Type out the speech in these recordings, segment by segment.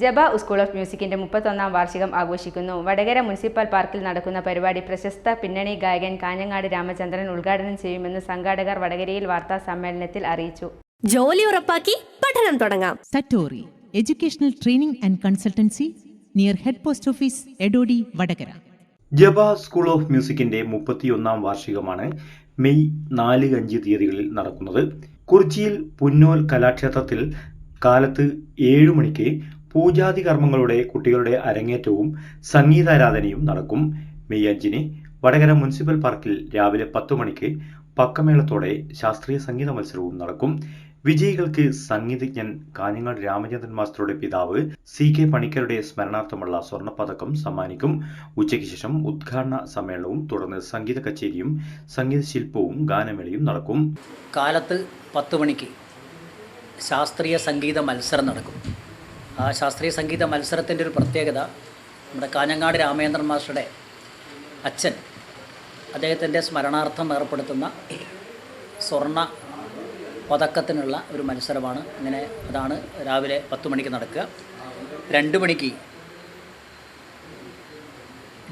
ജബ school of മ്യൂസിക്കിന്റെ മുപ്പത്തൊന്നാം വാർഷികം ആഘോഷിക്കുന്നു. വടകര മുനിസിപ്പൽ പാർക്കിൽ നടക്കുന്ന പരിപാടി പ്രശസ്ത പിന്നണി ഗായകൻ കാഞ്ഞങ്ങാട് രാമചന്ദ്രൻ ഉദ്ഘാടനം ചെയ്യുമെന്ന് സംഘാടകർ വടകരയിൽ വാർത്താ സമ്മേളനത്തിൽ അറിയിച്ചു. ജോലി ഉറപ്പാക്കി പഠനം തുടങ്ങാം. Satori educational training and consultancy near head post office Edodi Vadakara. Jaba school of മ്യൂസിക്കിന്റെ മുപ്പത്തിയൊന്നാം വാർഷികമാണ് മെയ് നാല് അഞ്ച് തീയതികളിൽ നടക്കുന്നത്. കുറിച്ചിയിൽ പുന്നോൽ കലാക്ഷേത്രത്തിൽ കാലത്ത് ഏഴു മണിക്ക് പൂജാതി കർമ്മങ്ങളുടെ കുട്ടികളുടെ അരങ്ങേറ്റവും സംഗീതാരാധനയും നടക്കും. മെയ് അഞ്ചിന് വടകര മുനിസിപ്പൽ പാർക്കിൽ രാവിലെ പത്തു മണിക്ക് പക്കമേളത്തോടെ ശാസ്ത്രീയ സംഗീത മത്സരവും നടക്കും. വിജയികൾക്ക് സംഗീതജ്ഞൻ കാഞ്ഞങ്ങാട് രാമചന്ദ്രൻ മാസ്റ്ററുടെ പിതാവ് സി കെ പണിക്കരുടെ സ്മരണാർത്ഥമുള്ള സ്വർണപ്പതക്കം സമ്മാനിക്കും. ഉച്ചയ്ക്ക് ശേഷം ഉദ്ഘാടന സമ്മേളനവും തുടർന്ന് സംഗീത കച്ചേരിയും സംഗീത ശില്പവും ഗാനമേളയും നടക്കും. കാലത്ത് പത്ത് മണിക്ക് ശാസ്ത്രീയ സംഗീത മത്സരം നടക്കും. ആ ശാസ്ത്രീയ സംഗീത മത്സരത്തിന്റെ ഒരു പ്രത്യേകത നമ്മുടെ കാഞ്ഞങ്ങാട് രാമേന്ദ്രൻ മാസ്റ്ററുടെ അച്ഛൻ അദ്ദേഹത്തിന്റെ സ്മരണാർത്ഥം ഏർപ്പെടുത്തുന്ന സ്വർണ പതക്കത്തിനുള്ള ഒരു മത്സരമാണ്. ഇങ്ങനെ അതാണ് രാവിലെ പത്ത് മണിക്ക് നടക്കുക. രണ്ട് മണിക്ക്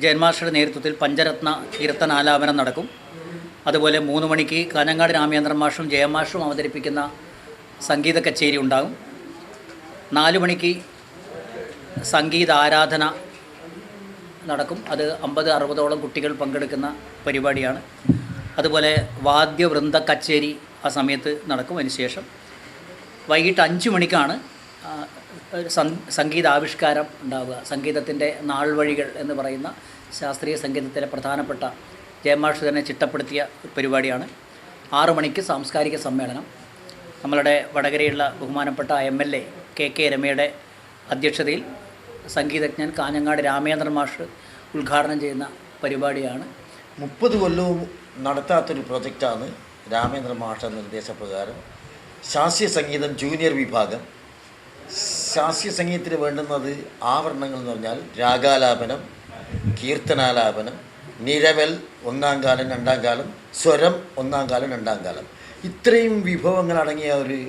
ജയന്മാഷയുടെ നേതൃത്വത്തിൽ പഞ്ചരത്ന കീർത്തനാലാപനം നടക്കും. അതുപോലെ മൂന്ന് മണിക്ക് കാഞ്ഞങ്ങാട് രാമേന്ദ്രൻ മാഷും ജയമാഷും അവതരിപ്പിക്കുന്ന സംഗീത കച്ചേരി ഉണ്ടാകും. നാല് മണിക്ക് സംഗീത ആരാധന നടക്കും. അത് അമ്പത് അറുപതോളം കുട്ടികൾ പങ്കെടുക്കുന്ന പരിപാടിയാണ്. അതുപോലെ വാദ്യവൃന്ദ കച്ചേരി ആ സമയത്ത് നടക്കും. അതിനുശേഷം വൈകിട്ട് അഞ്ച് മണിക്കാണ് സംഗീതാവിഷ്കാരം ഉണ്ടാവുക. സംഗീതത്തിന്റെ നാൾ വഴികൾ എന്ന് പറയുന്ന ശാസ്ത്രീയ സംഗീതത്തിലെ പ്രധാനപ്പെട്ട ജയമാഷ് തന്നെ ചിട്ടപ്പെടുത്തിയ പരിപാടിയാണ്. ആറു മണിക്ക് സാംസ്കാരിക സമ്മേളനം. നമ്മളുടെ വടകരയുള്ള ബഹുമാനപ്പെട്ട M L A K K രമയുടെ അധ്യക്ഷതയിൽ സംഗീതജ്ഞൻ കാഞ്ഞങ്ങാട് രാമേന്ദ്രൻ മാഷ് ഉദ്ഘാടനം ചെയ്യുന്ന പരിപാടിയാണ്. മുപ്പത് കൊല്ലവും നടത്താത്തൊരു പ്രൊജക്റ്റാണ് രാമേന്ദ്ര മാഷ നിർദ്ദേശപ്രകാരം ശാസ്ത്രീയ സംഗീതം ജൂനിയർ വിഭാഗം. ശാസ്ത്രീയ സംഗീതത്തിന് വേണ്ടുന്നത് ആവരണങ്ങൾ എന്ന് പറഞ്ഞാൽ രാഗാലാപനം കീർത്തനാലാപനം നിരവൽ ഒന്നാം കാലം രണ്ടാം കാലം സ്വരം ഒന്നാം കാലം രണ്ടാം കാലം. ഇത്രയും വിഭവങ്ങൾ അടങ്ങിയ ഒരു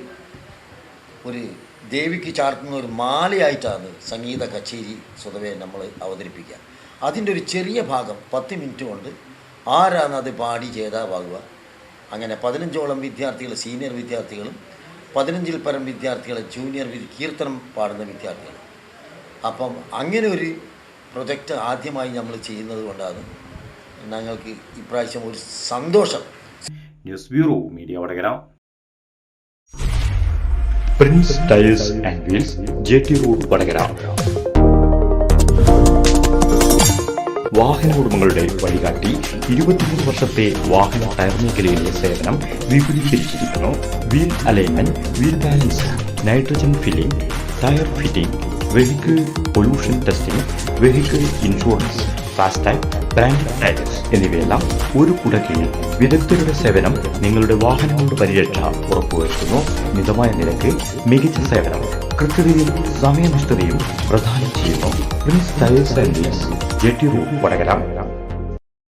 ഒരു ദേവിക്ക് ചാർത്തുന്ന ഒരു മാലയായിട്ടാണ് സംഗീത കച്ചേരി സ്വതവേ നമ്മൾ അവതരിപ്പിക്കുക. അതിന്റെ ഒരു ചെറിയ ഭാഗം പത്ത് മിനിറ്റ് കൊണ്ട് ആരാണ് അത് പാടി ജേതാവാകുക? അങ്ങനെ പതിനഞ്ചോളം വിദ്യാർത്ഥികൾ സീനിയർ വിദ്യാർത്ഥികളും പതിനഞ്ചിൽ പരം വിദ്യാർത്ഥികൾ ജൂനിയർ കീർത്തനം പാടുന്ന വിദ്യാർത്ഥികൾ അപ്പം അങ്ങനെ ഒരു പ്രൊജക്റ്റ് ആദ്യമായി നമ്മൾ ചെയ്യുന്നത് കൊണ്ടാണ് ഞങ്ങൾക്ക് ഇപ്രാവശ്യം ഒരു സന്തോഷം. News bureau media Vadakara Prince tiles and wheels J T road Vadakara. വാഹന ഉടമകളുടെ വഴികാട്ടി ഇരുപത്തിമൂന്ന് വർഷത്തെ വാഹന ടയർ മേഖലയിലെ സേവനം വിപുലീകരിച്ചിരിക്കുന്നു. Wheel alignment wheel balance nitrogen filling tyre fitting vehicle pollution testing vehicle insurance FASTag brand tax എന്നിവയെല്ലാം ഒരു കുടക്കീഴിൽ വിദഗ്ധരുടെ സേവനം നിങ്ങളുടെ വാഹനങ്ങളുടെ പരിരക്ഷ ഉറപ്പുവരുത്തുന്നു. മിതമായ നിരക്ക് മികച്ച സേവനം കൃത്യതയും സമയനിഷ്ഠതയും പ്രദാനം ചെയ്യുന്നു. Prince tyres and wheels J T road Vadakara.